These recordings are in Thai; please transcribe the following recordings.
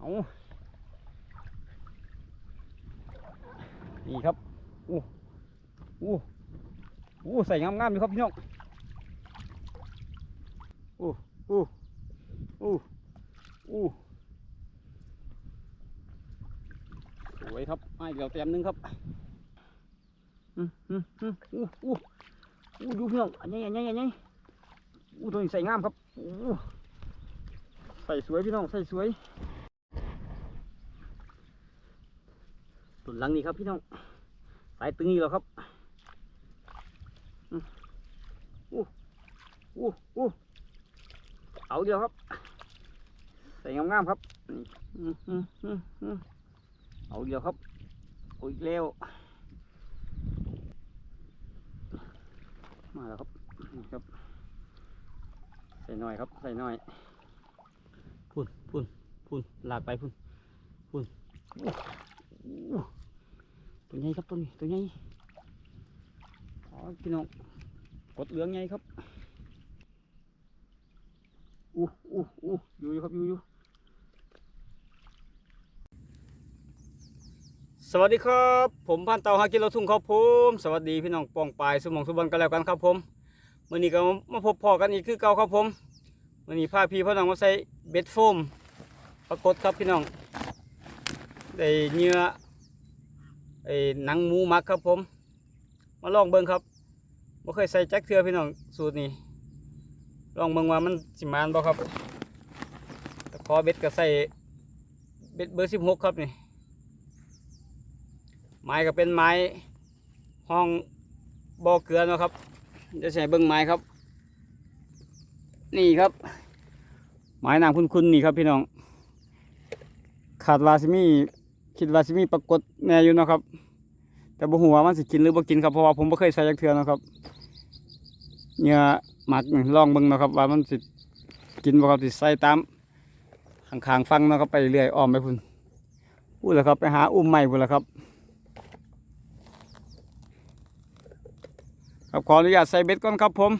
เอานี่ครับอู้อู้อู้ใส่งามๆอยู่ครับพี่น้องอู้อู้อู้อู้สวยครับไม้เดียวเต็มหนึงครับอืมอืมอืมอู้อู้อู้ดูพี่น้องอันนี้อันนี้อันนี้อู้ตัวนี้ใส่งามครับอู้ใส่สวยพี่น้องใส่สวย ตุนหลังนี่ครับพี่น้องสายตึงนี่แล้วครับอู้อู้อู้เอาเดียวครับ ใส่งามๆครับนี่เอาเดียวครับโอ้ยอีกแล้วมาแล้วครับนี่ครับ ใส่หน่อยครับ ใส่หน่อยพุ่นพุ่นพุ่นลากไปพุ่นพุ่น ตัวใหญ่ครับตัวนี้ตัวใหญ่อ๋อพี่น้องกดเหลืองใหญ่ครับอู้อู้อู้อยู่อยู่ครับอยู่อยู่สวัสดีครับ ผมพันเตาฮากิโลทุ่งครับผมสวัสดีพี่น้องปองปลายสมองสุบันกันแล้วกันครับผมมื่อนี้ก็มาพบพอกันอีกคือเก่าครับผมมื่อนี้พาพี่พ่อน้องมาใส่เบ็ดโฟมปรากฏครับพี่น้อง ได้เนื้อไอ้หนังหมูมักครับผม มาลองเบิ่งครับไม่เคยใส่แจ็คเทือพี่น้องสูตรนี้ลองเบิ่งว่ามันสิมานบ่ครับตะขอเบ็ดก็ใส่เบ็ดเบอร์สิบหกครับนี่ไม้ก็เป็นไม้ห้องบ่อเกลือนะครับจะใส่เบิ้งไม้ครับ นี่ครับไม้นางคุณๆนี่ครับพี่น้อง ขาดวาซิมี คิดว่าซิมีปรากฏแน่อยู่เนาะครับ แต่บ่หัวามันสิกินหรือบ่กินครับเพราะว่าผมบ่เคยใส่จักเทื่อเนาะครับเนื้อหมักลองเบิ่งเนาะครับ ว่ามันสิกินบ่ครับสิใส่ตามข้างๆฟังเนาะครับไปเรื่อยอ้อมไปพุ่นพูดแล้วครับไปหาอุ้มใหม่พุ่นแล้วครับครับขออนุญาตใส่เบ็ดก่อนครับผม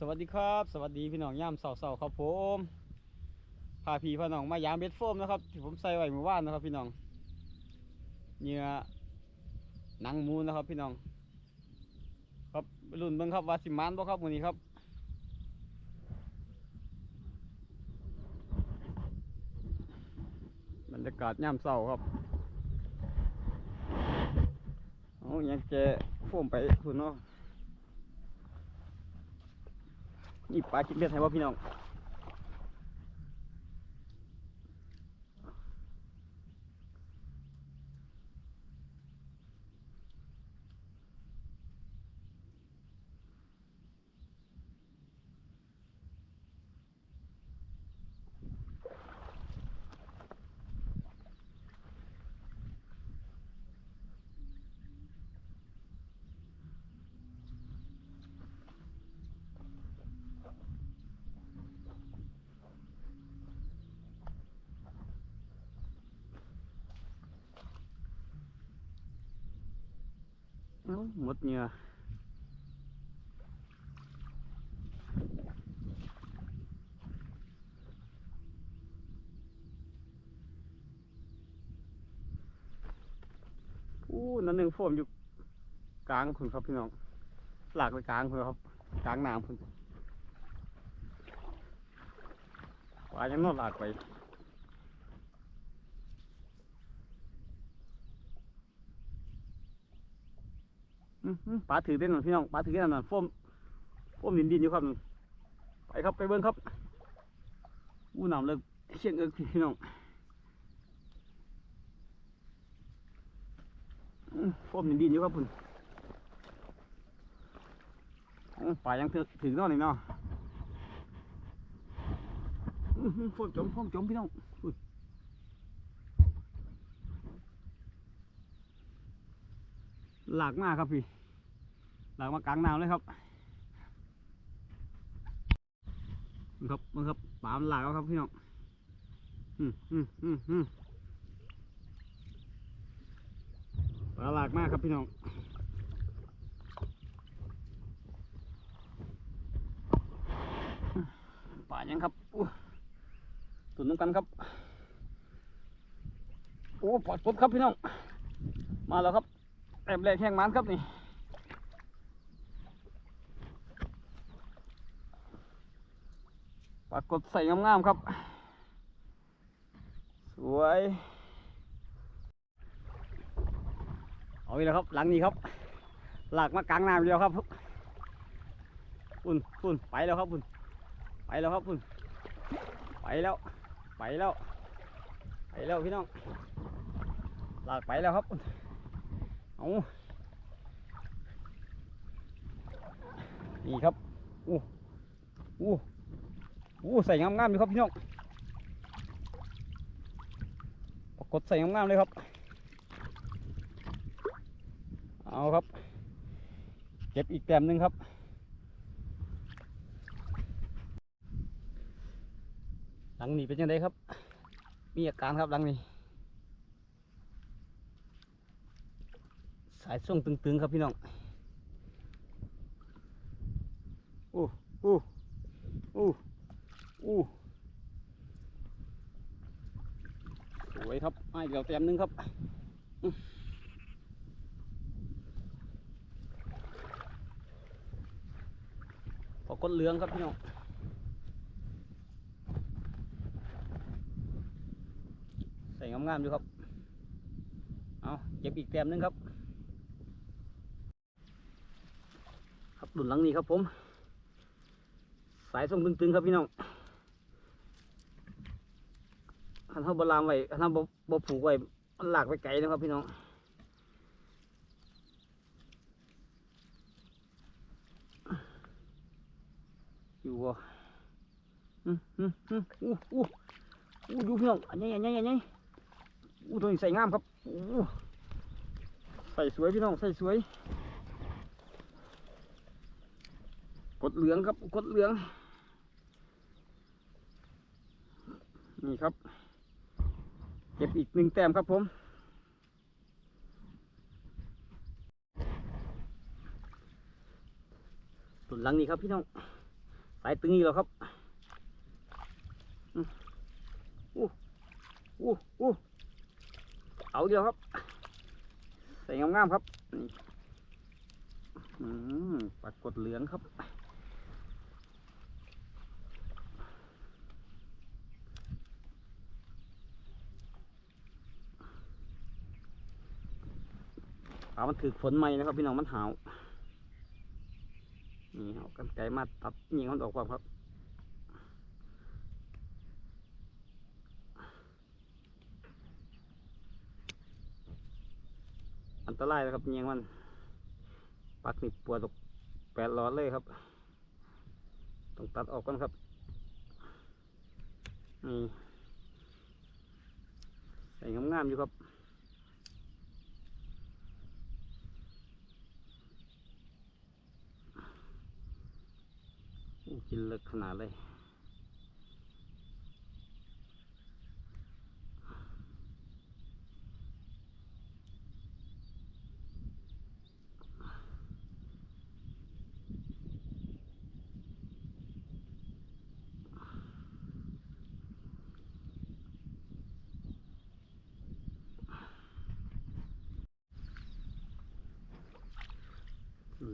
สวัสดีครับ สวัสดีพี่น้องย่ามเสาๆครับผมพาพี่พ่น้องมายามเบ็ดโฟมนะครับที่ผมใส่ไว้เมื่อวานนะครับ พี่น้องเนื้อหนังหมูนะครับ พี่น้อง ครับรุ่นเบิ่งครับวาสิมานบ่ครับวันนี้ครับบรรยากาศย่ามเสาครับเอาอย่างแกโฟมไปคุณเนาะ นี่ปลากินเลือดให้ว่าพี่น้อง หมดเหงื่ออู้นั่นหนึ่งโฟมอยู่กลางคุณครับพี่น้อง หลากไปกลางคุณครับ กลางน้ำคุณปลายังนอนหลากไป อื้อหือ ปลาถือเต้นหน่อยพี่น้องปลาถือเต้นหน่อยโฟมโฟมดินดินอยู่ครับนั่นไปครับไปเบิ้งครับอู้น้ำเลิกเชียงเอิกพี่น้องอื้อโฟมดินดินอยู่ครับคุณอื้อปลายังถือถือเนอนนี่เนาะอื้อหือโฟมจมโฟมจมพี่น้องหลากมากครับพี่ หลังมากลางน้ำเลยครับมึงครับมึงครับปลามหลากแล้วครับพี่น้องอืมอืมอืมอืมปลาหลากมากครับพี่น้องปลายังครับอู้ตุ่นน้ำกันครับโอ้ปลอดปลดครับพี่น้องมาแล้วครับแอบแรกแห้งมันครับนี่ ปรากฏใส่งามๆครับ สวย เอาอีกแล้วครับ หลังนี้ครับ หลากมากลางน้ำเดียวครับปุ่นปุ่นไปแล้วครับปุ่นไปแล้วครับปุ่นไปแล้ว ไปแล้ว ไปแล้วพี่น้อง หลากไปแล้วครับปุ่นเอานี่ครับอู้อู้ อู้ใส่งามๆเลยครับพี่น้องปรากฏใส่งามๆเลยครับ เอาครับ เก็บอีกแต้มหนึ่งครับ หลังนี้เป็นยังไงครับ มีอาการครับหลังนี้ สายส่งตึงๆครับพี่น้องอู้อู้อู้ อู้สวยครับไม้เดียวเต็มหนึงครับอื้อกฏเหลืองครับพี่น้องใส่งามๆอยู่ครับ เอาเก็บอีกแต้มหนึงครับ ครับดุนหลังนี้ครับผม สายส่งตึงๆครับพี่น้อง คันเขาบลามไว้คันเขาบบผูกไว้มันหลากไปไกลนะครับพี่น้องอยู่บ่อืมอืมอืมอู้อู้อู้ดูพี่น้องอันนี้อันนี้อันนี้อู้ตัวนี้ใส่งามครับอู้ใส่สวยพี่น้องใส่สวย กดเหลืองครับกดเหลืองนี่ครับ เก็บอีกหนึ่งแต้มครับผม ตุนหลังนี้ครับพี่น้อง สายตึงนี่แล้วครับอู้อู้อู้เอาเดียวครับ ใส่งามๆครับอืมปรากฏเหลืองครับ ปลามันถือฝนใหม่นะครับ พี่น้องมันหาวนี่เอากันไกลมาตัดยิงมันออกก่อนครับอันตรายนะครับเนียงมันปักนี่ปวดตกแปดหลอเลยครับ ต้องตัดออกก่อนครับนี่ใส่งามๆอยู่ครับ นลิกขนาเลย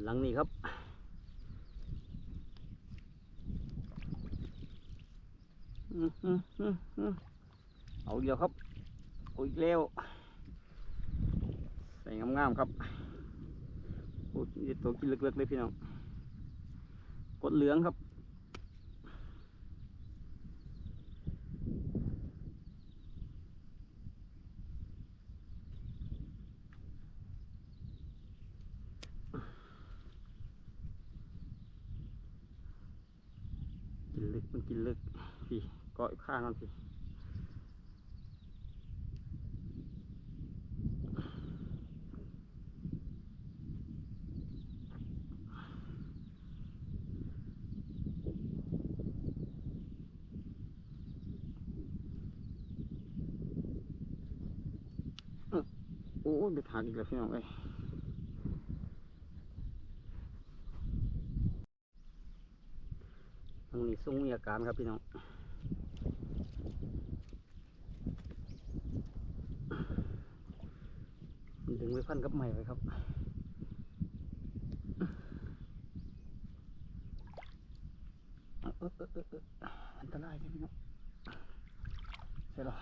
หลังนี้ครับ เอาเดียวครับอาอีกแล้วใส่งามๆครับโอ้ยตัวกินเล็กๆเลยพี่น้องกดเหลืองครับ กินลึกมันกินลึกพี่เกาะอยู่ข้างมันพี่อื้อโอ้ยไปถากอีกแล้วพี่น้องเอ้ยทางนี้ทรงมีอาการครับพี่น้อง มันดึงไว้ พันกับใหม่ไว้ครับอันตรายเลยพี่น้องเสร็จแล้ว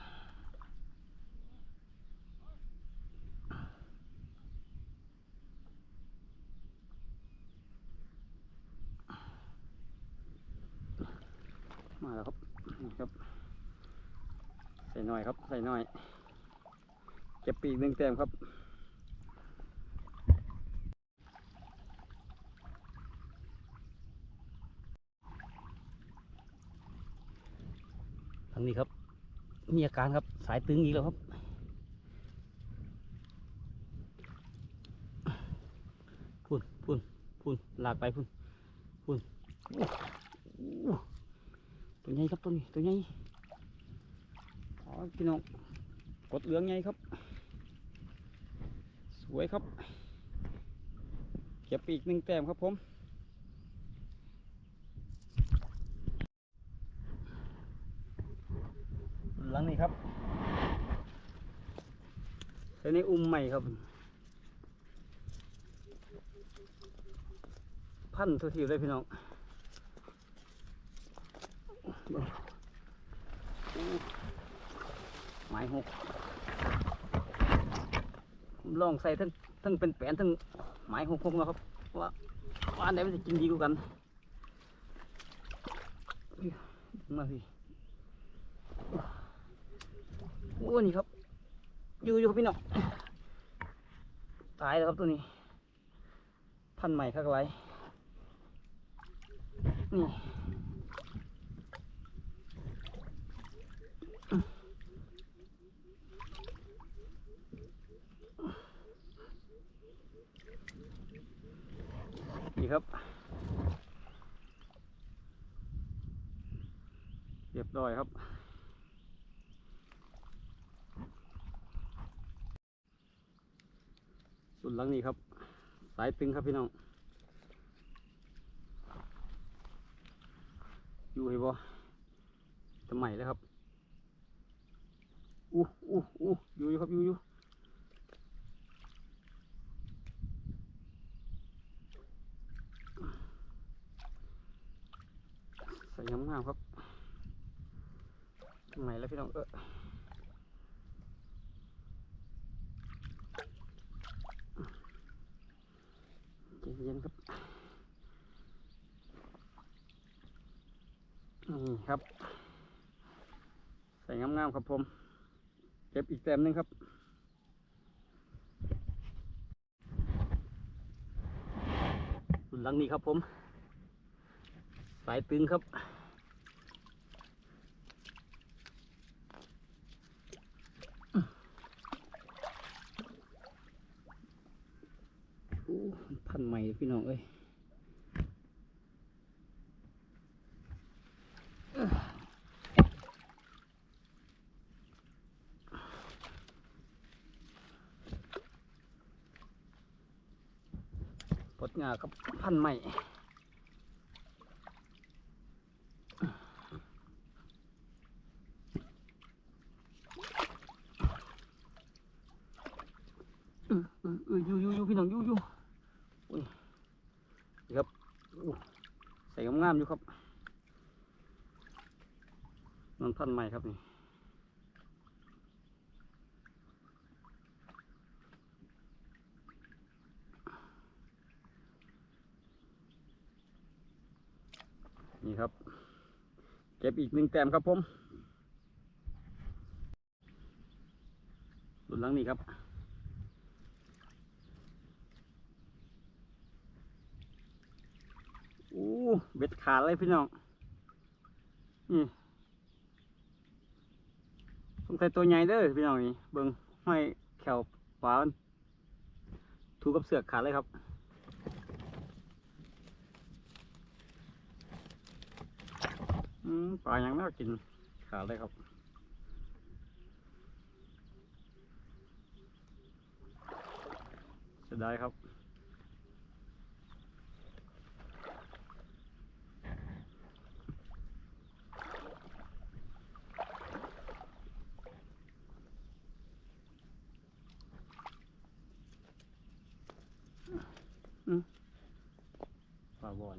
มาแล้วครับนี่ครับ ใส่หน่อยครับ ใส่หน่อยเก็บปีกหนึ่งแต้มครับ ทางนี้ครับ มีอาการครับสายตึงอีกแล้วครับ พุ่นพุ่นพุ่นลากไปพุ่นพุ่นอู้อู้ตัวใหญ่ครับตัวนี้ตัวใหญ่อ๋อพี่น้องกดเหลืองไงครับ สวยครับ เก็บปีกหนึ่งแต้มครับผม หลั งนี้ครับใช้ในอุ้มใหม่ครับ พันทุกทีเลยพี่น้องไม้หกลองใส่ทั้งทั้งเป็นแปลนทั้งไม้หกหกนะครับว่าว่าอันไหนมันจะกินดีกว่ากันมาพี่ โอ้นี่ครับ อยู่อยู่ครับพี่น้องตายแล้วครับตัวนี้ พันใหม่ข้างไรนี่นี่ครับ เรียบร้อยครับ ส่ว นหลังนี้ครับ สายตึงครับพี่น้อง อยู่ให้บ่ทำไมเลยครับอู้อู้อู้อยู่อยู่ครับอยู่อยู่ใส่งามๆครับทำไมแล้วพี่น้องเออ เย็นครับนี่ครับ ใส่งามๆครับผม เก็บอีกแต้มหนึงครับหลังนี้ครับผม สายตึงครับ อู้พั นใหม่พี่น้องเอ้ยปดงากับพันใหม่เออเออเอออยู่อยู่อยู่พี่น้องอยู่อยู่ามๆอยู่ครับนนพันธุ์ใหม่ครับนี่นี่ครับ เก็ บอีกหนึ่งแต้มครับผมรุ่นหลังนี้ครับโอ้เบ็ดขาดเลยพี่น้องนี่สงสัยตัวใหญ่เด้อพี่น้องนี่เบิ่งห้อยแขวปลาถูกับเสือกขาดเลยครับ อืม ปลายังไม่ากินขาดเลยครับเสียดายครับ ปลาบอน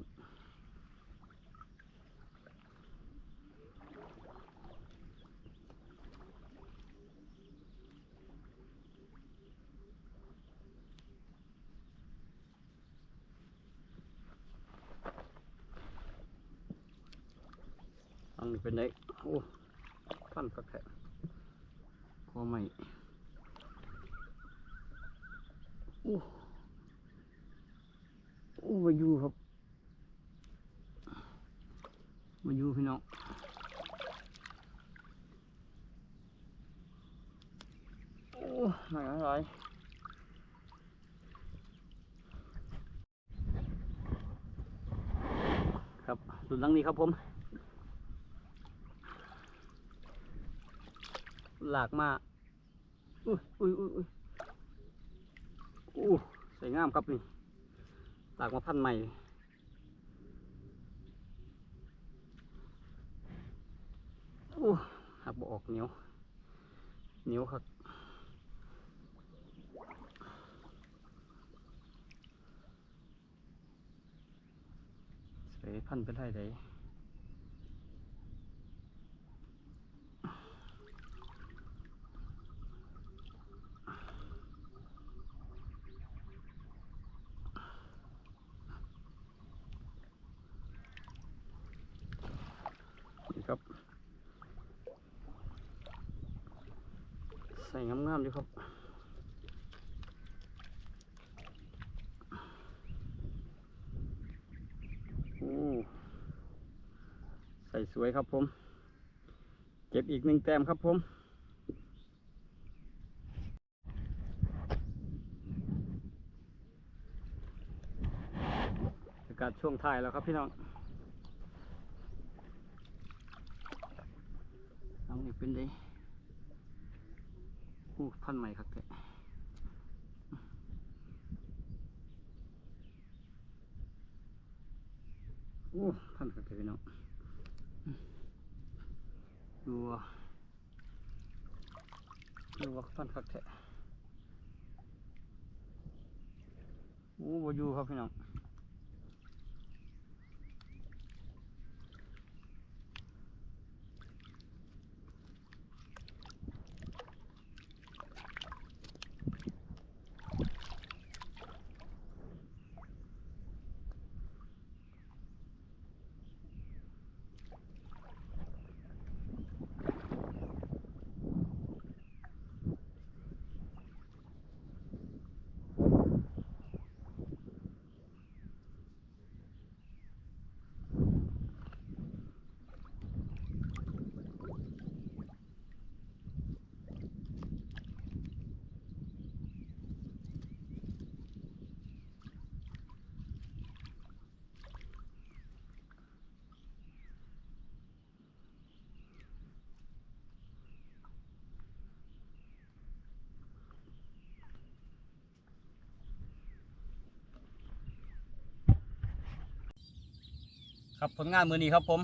อันนี้เป็นไงโอ้พันกักแท้พอไหมโอ้โอ้มาอยู่ครับ มาอยู่พี่น้องโอ้หนักอะไรครับสุดหลังนี้ครับผม หลากมาอุ้ยอุ้ยอุ้ยอุ้ยอู้สวยงามครับนี่หลากมาพันใหม่โอ้หักบออกเหนียวเหนียวครับใส่พันเป็นไรไดนี่ครับ ใส่ งามๆอยู่ครับโอ้ใส่สวยครับผม เก็บอีกหนึ่งแต้มครับผมอากาศช่วงท้ายแล้วครับพี่น้องน้องนี่เป็นได อู้พันใหม่ครับแกอู้พันครับแกพี่น้องดูว่าดูว่าพันครับแกอู้บอยู่ครับพี่น้อง ครับผลงานมือนี้ครับผม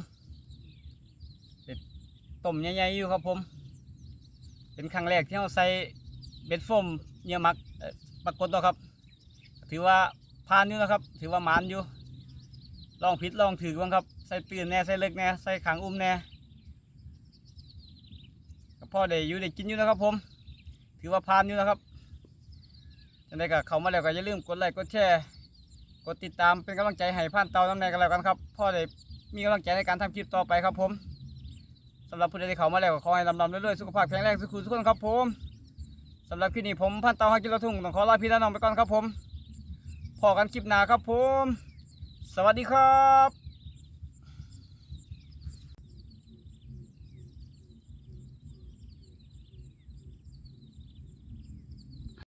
เป็ดต้มใหญ่ๆอยู่ครับผม เป็นครั้งแรกที่เราใส่เบ็ดโฟมเนื้อมักปรากฏตัวครับ ถือว่าผ่านอยู่นะครับ ถือว่าหมานอยู่ ลองผิดลองถือบ้างครับ ใส่ตื่นแน่ใส่เล็กแน่ใส่ขางอุ้มแน่ก็พ่อได้อยู่ได้กินอยู่นะครับผม ถือว่าผ่านอยู่นะครับจังไดก็เข้ามาแล้วก็อย่าลืมกดไลค์กดแชร์ กดติดตามเป็นกำลังใจให้ผ่านเตาน้ำในกันแล้วกันครับพ่อได้มีกำลังใจในการทำคลิปต่อไปครับผมสำหรับผู้ใดที่เข้ามาแล้วก็ขอให้ลำลำเรื่อยๆสุขภาพแข็งแรงสุขุมทุกคนครับผมสำหรับคลิปนี้ผมพันเตาฮักกิโลทุ่งต้องขอลาพี่และน้องไปก่อนครับผมพอกันคลิปหน้าครับผม สวัสดีครับ